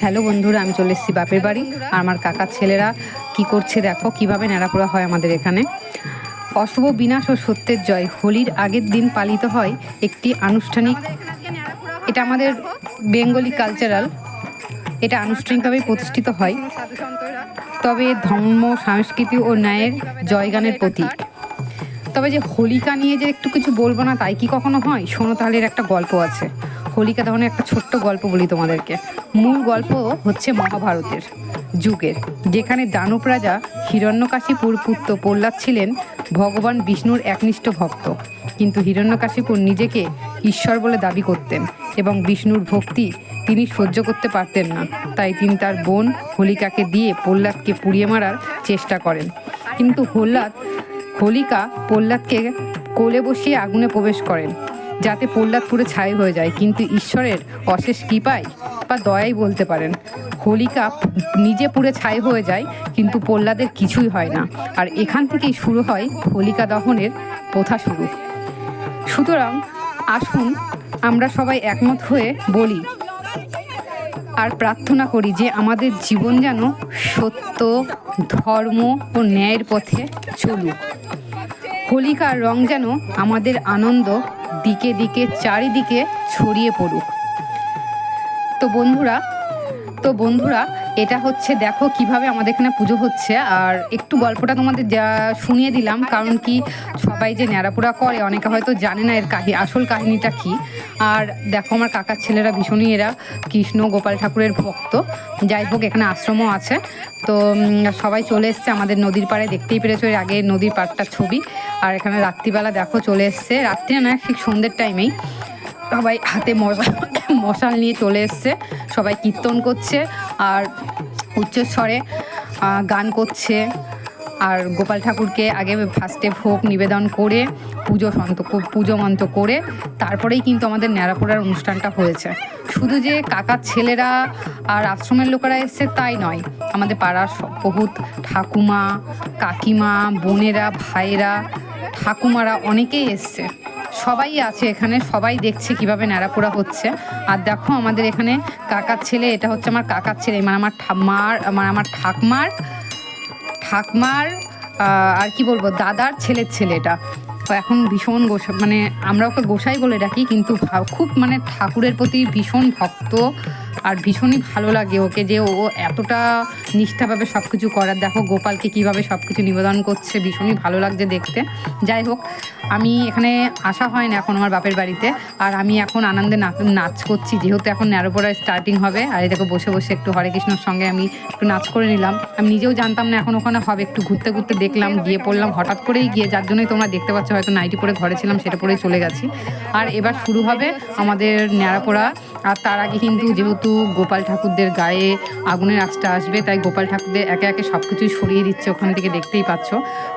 Hello বন্ধুরা, আমি চলে এসেছি বাপের বাড়ি। আর আমার কাকার ছেলেরা কি করছে দেখো, কীভাবে ন্যাড়াপোড়া হয় আমাদের এখানে। অশুভ বিনাশ ও সত্যের জয়, হোলির আগের দিন পালিত হয় একটি আনুষ্ঠানিক এটা আমাদের বেঙ্গলি কালচারাল। এটা আনুষ্ঠানিকভাবে প্রতিষ্ঠিত হয়। তবে ধর্ম, সংস্কৃতি ও ন্যায়ের জয়গানের প্রতীক। তবে যে হোলিকা নিয়ে যে একটু কিছু বলব না, তাই কি কখনো হয়? শোনো তাহলে একটা গল্প আছে। হোলিকা দহনের একটা ছোট্ট গল্প বলি তোমাদেরকে। মূল গল্প হচ্ছে মহাভারতের যুগের, যেখানে দানব রাজা হিরণ্যকাশীপুর পুত্র প্রহ্লাদ ছিলেন ভগবান বিষ্ণুর একনিষ্ঠ ভক্ত। কিন্তু হিরণ্যকাশীপুর নিজেকে ঈশ্বর বলে দাবি করতেন এবং বিষ্ণুর ভক্তি তিনি সহ্য করতে পারতেন না। তাই তিনি তার বোন হোলিকাকে দিয়ে প্রহ্লাদকে পুড়িয়ে মারার চেষ্টা করেন। কিন্তু প্রহ্লাদ, হোলিকা প্রহ্লাদকে কোলে বসিয়ে আগুনে প্রবেশ করেন। যাতে প্রহ্লাদ পুরো ছাই হয়ে যায়। কিন্তু ঈশ্বরের অশেষ কৃপায় বা দয়াই বলতে পারেন। হোলিকা নিজে পুড়ে ছাই হয়ে যায়, কিন্তু প্রহ্লাদের কিছুই হয় না। আর এখান থেকেই শুরু হয় হোলিকা দহনের প্রথা শুরু। সুতরাং আসুন আমরা সবাই একমত হয়ে বলি আর প্রার্থনা করি যে আমাদের জীবন যেন সত্য, ধর্ম ও ন্যায়ের পথে চলুক। হোলিকার রং যেন আমাদের আনন্দ দিকে দিকে চারিদিকে ছড়িয়ে পড়ুক। তো বন্ধুরা তো বন্ধুরা, এটা হচ্ছে দেখো কীভাবে আমাদের এখানে পুজো হচ্ছে। আর একটু গল্পটা তোমাদের যা শুনিয়ে দিলাম, কারণ কি সবাই যে ন্যাড়াপোড়া করে, অনেকে হয়তো জানে না এর কাহি, আসল কাহিনীটা কি। আর দেখো আমার কাকার ছেলেরা ভীষণই এরা কৃষ্ণ গোপাল ঠাকুরের ভক্ত। যাই হোক, এখানে আশ্রমও আছে। তো সবাই চলে এসছে আমাদের নদীর পাড়ে, দেখতেই পেরেছ এর আগে নদীর পাড়টার ছবি। আর এখানে রাত্রিবেলা দেখো চলে এসছে। রাত্রি না ঠিক সন্ধ্যের টাইমেই সবাই হাতে মশাল মশাল নিয়ে চলে এসছে। সবাই কীর্তন করছে আর উচ্চস্বরে গান করছে। আর গোপাল ঠাকুরকে আগে ফার্স্টে ভোগ নিবেদন করে, পুজো সন্ত পুজো মন্ত্র করে, তারপরেই কিন্তু আমাদের ন্যাড়াপোড়ার অনুষ্ঠানটা হয়েছে। শুধু যে কাকার ছেলেরা আর আশ্রমের লোকেরা এসছে তাই নয়, আমাদের পাড়ার বহুত ঠাকুমা, কাকিমা, বোনেরা, ভাইয়েরা, ঠাকুমারা অনেকেই এসছে। সবাই আছে এখানে, সবাই দেখছে কীভাবে ন্যাড়াপোড়া হচ্ছে। আর দেখো আমাদের এখানে কাকার ছেলে, এটা হচ্ছে আমার কাকার ছেলে মানে আমার ঠাম্মার মানে আমার ঠাকমার ঠাকমার আর কি বলব, দাদার ছেলের ছেলে এটা। এখন ভীষণ গোসা মানে আমরা ওকে গোসাই বলে ডাকি, কিন্তু খুব মানে ঠাকুরের প্রতি ভীষণ ভক্ত। আর ভীষণই ভালো লাগে ওকে যে ও এতটা নিষ্ঠাভাবে সব কিছু করার দেখো গোপালকে কীভাবে সব কিছু নিবেদন করছে, ভীষণই ভালো লাগছে দেখতে। যাই হোক, আমি এখানে আসা হয় না এখন আমার বাপের বাড়িতে। আর আমি এখন আনন্দে নাচ করছি, যেহেতু এখন ন্যারোপড়া স্টার্টিং হবে। আর দেখো বসে বসে একটু হরে কৃষ্ণর সঙ্গে আমি একটু নাচ করে নিলাম। আমি নিজেও জানতাম না এখন ওখানে হবে, একটু ঘুরতে ঘুরতে দেখলাম, গিয়ে পড়লাম। হঠাৎ করেই গিয়ে যার জন্যই তোমরা দেখতে পাচ্ছ, হয়তো নাইটি পরে ঘরে ছিলাম, সেটা পরেই চলে গেছি। আর এবার শুরু হবে আমাদের ন্যাড়াপোড়া। আর তার আগে কিন্তু যেহেতু গোপাল ঠাকুরদের গায়ে আগুনের আঁচটা আসবে, তাই গোপাল ঠাকুরদের একে একে সব কিছুই সরিয়ে দিচ্ছে, ওখান থেকে দেখতেই পাচ্ছ।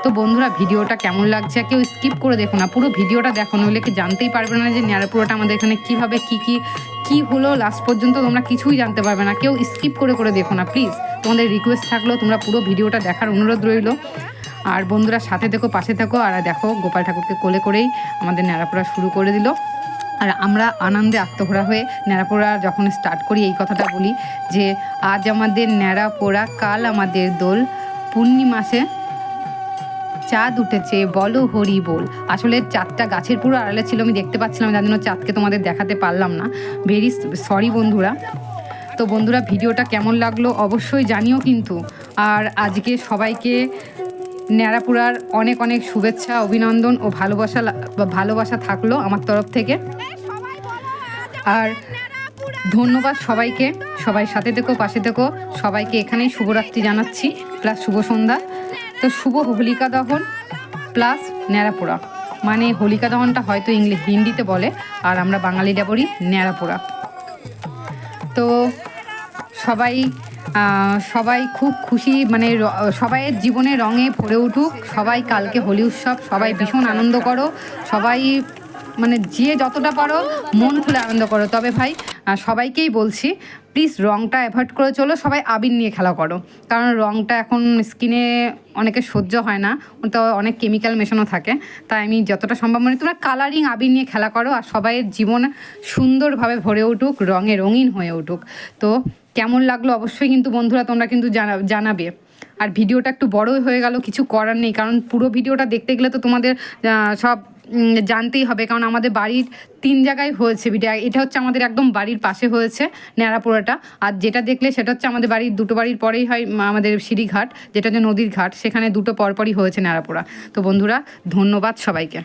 তো বন্ধুরা, ভিডিওটা কেমন লাগছে? কেউ স্কিপ করে দেখো না, পুরো ভিডিওটা দেখো, নইলে কি জানতেই পারবে না যে ন্যাড়াপোড়াটা আমাদের এখানে কীভাবে, কী কী কী হলো লাস্ট পর্যন্ত তোমরা কিছুই জানতে পারবে না। কেউ স্কিপ করে করে দেখো না প্লিজ তোমাদের রিকোয়েস্ট থাকল তোমরা পুরো ভিডিওটা দেখার অনুরোধ রইল। আর বন্ধুরা, সাথে দেখো, পাশে থাকো, আর দেখো, গোপাল ঠাকুরকে কোলে করেই আমাদের ন্যাড়াপোড়া শুরু করে দিল। আর আমরা আনন্দে আত্মহরা হয়ে ন্যাড়াপোড়া যখন স্টার্ট করি, এই কথাটা বলি যে আজ আমাদের ন্যাড়াপোড়া, কাল আমাদের দোল পূর্ণিমাসে চাঁদ উঠেছে, বলো হরি বল। আসলে চাঁদটা গাছের পুরো আড়ালে ছিল, আমি দেখতে পাচ্ছিলাম, যার জন্য চাঁদকে তোমাদের দেখাতে পারলাম না। ভেরি সরি বন্ধুরা। তো বন্ধুরা, ভিডিওটা কেমন লাগল অবশ্যই জানিও কিন্তু। আর আজকে সবাইকে ন্যাড়াপুরার অনেক অনেক শুভেচ্ছা, অভিনন্দন ও ভালোবাসা ভালোবাসা থাকল আমার তরফ থেকে। আর ধন্যবাদ সবাইকে। সবাই সাথে থেকো, পাশে থেকো। সবাইকে এখানেই শুভরাত্রি জানাচ্ছি, প্লাস শুভ সন্ধ্যা। তো শুভ হোলিকা দহন, প্লাস ন্যাড়াপোড়া মানে হোলিকা দহনটা হয়তো ইংলিশ হিন্দিতে বলে, আর আমরা বাঙালিরা বলি ন্যাড়াপোড়া তো সবাই সবাই খুব খুশি মানে সবাইয়ের জীবনে রঙে ভরে উঠুক, সবাই কালকে হোলি উৎসব, সবাই ভীষণ আনন্দ করো, সবাই মানে যে যতটা পারো মন খুলে আনন্দ করো। তবে ভাই সবাইকেই বলছি প্লিজ রঙটা অ্যাভয়েড করে চলো, সবাই আবির নিয়ে খেলা করো। কারণ রঙটা এখন স্কিনে অনেকে সহ্য হয় না, তো অনেক কেমিক্যাল মেশানো থাকে, তাই আমি যতটা সম্ভব মানে তোমরা কালারিং আবির নিয়ে খেলা করো, আর সবাইয়ের জীবন সুন্দরভাবে ভরে উঠুক, রঙে রঙিন হয়ে উঠুক। তো কেমন লাগল অবশ্যই কিন্তু বন্ধুরা তোমরা কিন্তু জানা জানাবে। আর ভিডিওটা একটু বড়ই হয়ে গেল, কিছু করার নেই, কারণ পুরো ভিডিওটা দেখতে গেলে তো তোমাদের সব জানতেই হবে, কারণ আমাদের বাড়ির তিন জায়গায় হয়েছে ভিডিও এটা হচ্ছে আমাদের একদম বাড়ির পাশে হয়েছে ন্যাড়াপোড়াটা, আর যেটা দেখলে সেটা হচ্ছে আমাদের বাড়ির দুটো বাড়ির পরেই হয় আমাদের সিঁড়িঘাট, যেটা হচ্ছে নদীর ঘাট, সেখানে দুটো পরপরই হয়েছে ন্যাড়াপোড়া। তো বন্ধুরা, ধন্যবাদ সবাইকে।